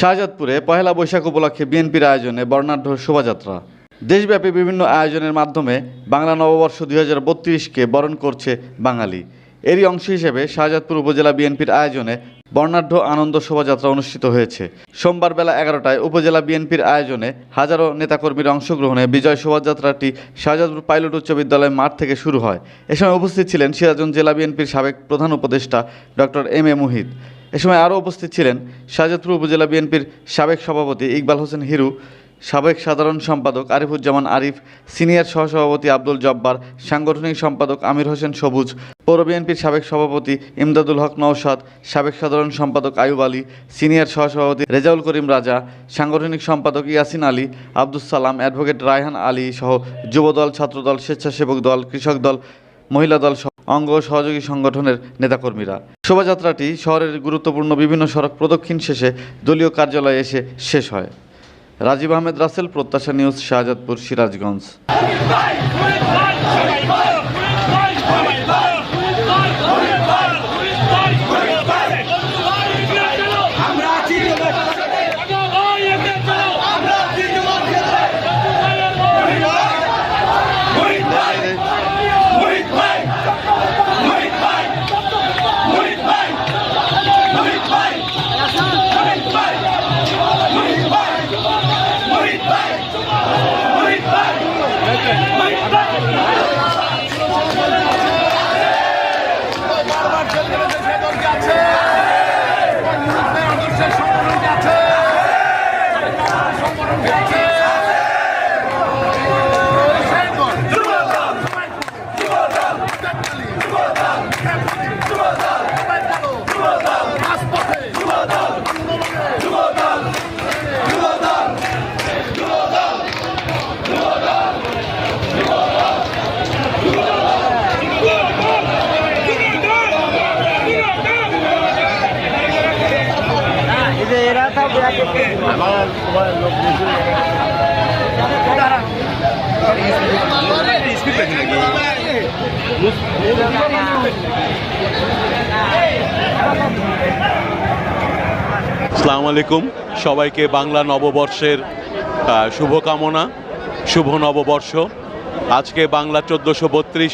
শাহজাদপুরে পহেলা বৈশাখ উপলক্ষে বিএনপির আয়োজনে বর্ণাঢ্য শোভাযাত্রা। দেশব্যাপী বিভিন্ন আয়োজনের মাধ্যমে বাংলা নববর্ষ দুই হাজার বরণ করছে বাঙালি। এরই অংশ হিসেবে শাহজাদপুর উপজেলা বিএনপির আয়োজনে বর্ণাঢ্য আনন্দ শোভাযাত্রা অনুষ্ঠিত হয়েছে। সোমবার বেলা এগারোটায় উপজেলা বিএনপির আয়োজনে হাজারো নেতাকর্মীর অংশগ্রহণে বিজয় শোভাযাত্রাটি শাহজাদপুর পাইলট উচ্চ বিদ্যালয়ের মাঠ থেকে শুরু হয়। এ সময় উপস্থিত ছিলেন সিরাজগঞ্জ জেলা বিএনপির সাবেক প্রধান উপদেষ্টা ডক্টর এম এ মুহিত। এ সময় আরও উপস্থিত ছিলেন শাহজাদপুর উপজেলা বিএনপির সাবেক সভাপতি ইকবাল হোসেন হিরু সাবেক সাধারণ সম্পাদক আরিফুজ্জামান আরিফ, সিনিয়র সহসভাপতি আব্দুল জব্বার, সাংগঠনিক সম্পাদক আমির হোসেন সবুজ, পৌর বিএনপির সাবেক সভাপতি ইমদাদুল হক নওশাদ, সাবেক সাধারণ সম্পাদক আয়ুব আলী, সিনিয়র সহসভাপতি রেজাউল করিম রাজা, সাংগঠনিক সম্পাদক ইয়াসিন আলী আব্দুল সালাম অ্যাডভোকেট রায়হান আলী সহ যুবদল, ছাত্রদল, স্বেচ্ছাসেবক দল, কৃষক দল, মহিলা দল অঙ্গ সহযোগী সংগঠনের নেতাকর্মীরা। শোভাযাত্রাটি শহরের গুরুত্বপূর্ণ বিভিন্ন সড়ক প্রদক্ষিণ শেষে দলীয় কার্যালয়ে এসে শেষ হয়। রাজীব আহমেদ রাসেল প্রত্যাশা নিউজ শাহজাদপুর সিরাজগঞ্জ। আসসালামু আলাইকুম। সবাইকে বাংলা নববর্ষের শুভকামনা, শুভ নববর্ষ। আজকে বাংলা চোদ্দোশো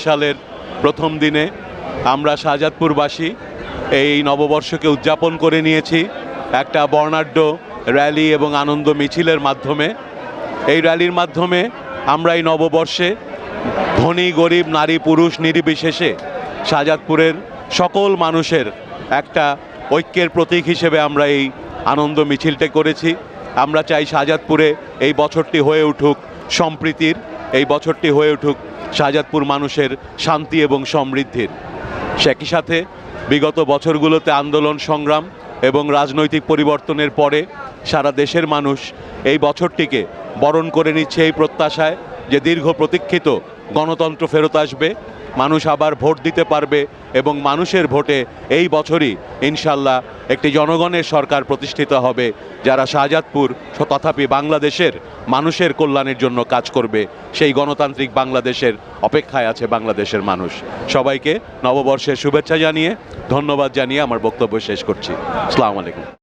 সালের প্রথম দিনে আমরা শাহজাদপুরবাসী এই নববর্ষকে উদযাপন করে নিয়েছি। একটা বর্ণাঢ্য র্যালি এবং আনন্দ মিছিলের মাধ্যমে। এই র্যালির মাধ্যমে আমরা এই নববর্ষে ধনী, গরিব, নারী, পুরুষ, নির্বিশেষে শাহজাদপুরের সকল মানুষের একটা ঐক্যের প্রতীক হিসেবে আমরা এই আনন্দ মিছিলটা করেছি। আমরা চাই শাহজাদপুরে এই বছরটি হয়ে উঠুক সম্প্রীতির, এই বছরটি হয়ে উঠুক শাহজাদপুর মানুষের শান্তি এবং সমৃদ্ধির। একই সাথে বিগত বছরগুলোতে আন্দোলন সংগ্রাম এবং রাজনৈতিক পরিবর্তনের পরে সারা দেশের মানুষ এই বছরটিকে বরণ করে নিচ্ছে এই প্রত্যাশায় যে দীর্ঘ প্রতীক্ষিত গণতন্ত্র ফেরত আসবে। মানুষ আবার ভোট দিতে পারবে এবং মানুষের ভোটে এই বছরই ইনশাল্লাহ একটি জনগণের সরকার প্রতিষ্ঠিত হবে, যারা শাহজাদপুর তথাপি বাংলাদেশের মানুষের কল্যাণের জন্য কাজ করবে। সেই গণতান্ত্রিক বাংলাদেশের অপেক্ষায় আছে বাংলাদেশের মানুষ। সবাইকে নববর্ষের শুভেচ্ছা জানিয়ে ধন্যবাদ জানিয়ে আমার বক্তব্য শেষ করছি। আসসালামু আলাইকুম।